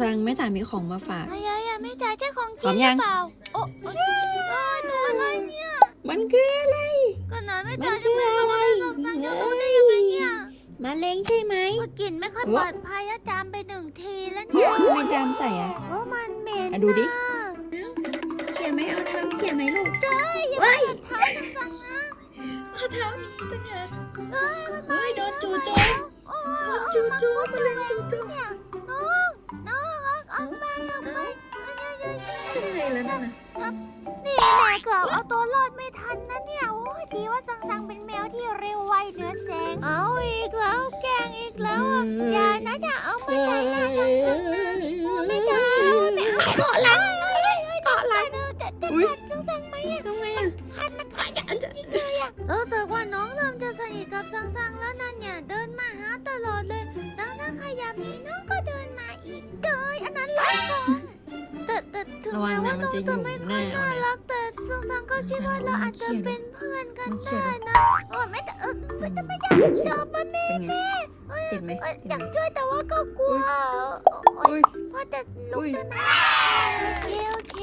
ซังแม่จ๋ามีของมาฝาก อะไรอะไม่จ่ายใช่ของพร้กิอนมหยัรืองเปล่าโอ้โอ้เอ้ยตัวอะไรเนี่ยมันคืออะไร ก็ไหนไม่มัจ่านยคืออะไรจะไปจะรู้ได้ยังไงเนี่ยมาเลงใช่ไหมก็กลิ่นไม่ค่อยเออปลอดภัยอะจามไปหนึ่งทีแล้วเนี่ยทำไมจามใส่อะเพราะมันเหม็นอะดูดินะเขี่ยไหมเอาเท้าเขี่ยไหมลูกเจ้ยอย่ามาจัดเท้าจังๆนะเอาเท้านี้ตั้งไงเอ้ยมันเฮ้ยโดนจู่โจมโอ้ยโดนจู่โจมมาเลยจู่โจม ยเอ้ยเอ้ยเป็นไงแล้วนั่นน่ะนี่แหละเกือบเอาตัวรอดไม่ทันนะเนี่ย โอ้ยดีว่าซังซังเป็นแมวที่เร็วไวเหนือแสง เอาอีกแล้วแกล้งอีกแล้วอะอย่านะอย่าเอามาใส่หน้าซังซังนะไม่ได้ไม่เอาเกาะหลังเกาะหลังเนอะจะจะกัดซังซังไหมอะทำไงอะคันนะคันจริงเลยอะรู้สึกว่าน้องเริ่มจะสนิทกับซังซังแล้วนั่นเนี่ยเดินมาหาตลอดเลยซังซังขยับนี้น้องก็เดินมาอีกเดยอันนั้นล็อกกอง แต่แต่ถึงระวัแม้งว่านะมันน้องจะอจะยู่ไม่หค่อน้ายเอาน่านะรักแต่ซังซังก็คิดว่าเราอาจจะเป็นเพื่อนกันได้นะโอ้ยไม่แต่เออไม่แต่ไม่ได้จอบมาแม่เป็นไง เอ้ยติดไหมเอ้ยติดอยากไหมช่วยแต่ว่าก็กลัวโอ้อุ้ยยพ่อจะลุกอุ้ยได้ไหมโอเคโอเค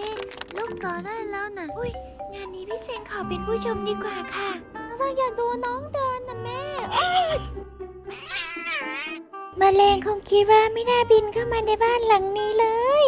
ลุกต่อได้แล้วนะอุ้ยงานนี้พี่เซนขอเป็นผู้ชมดีกว่าค่ะ น้องซังอย่าดูน้องเดินนะแม่เอ้ยแมลงคงคิดว่าไม่น่าบินเข้ามาในบ้านหลังนี้เลย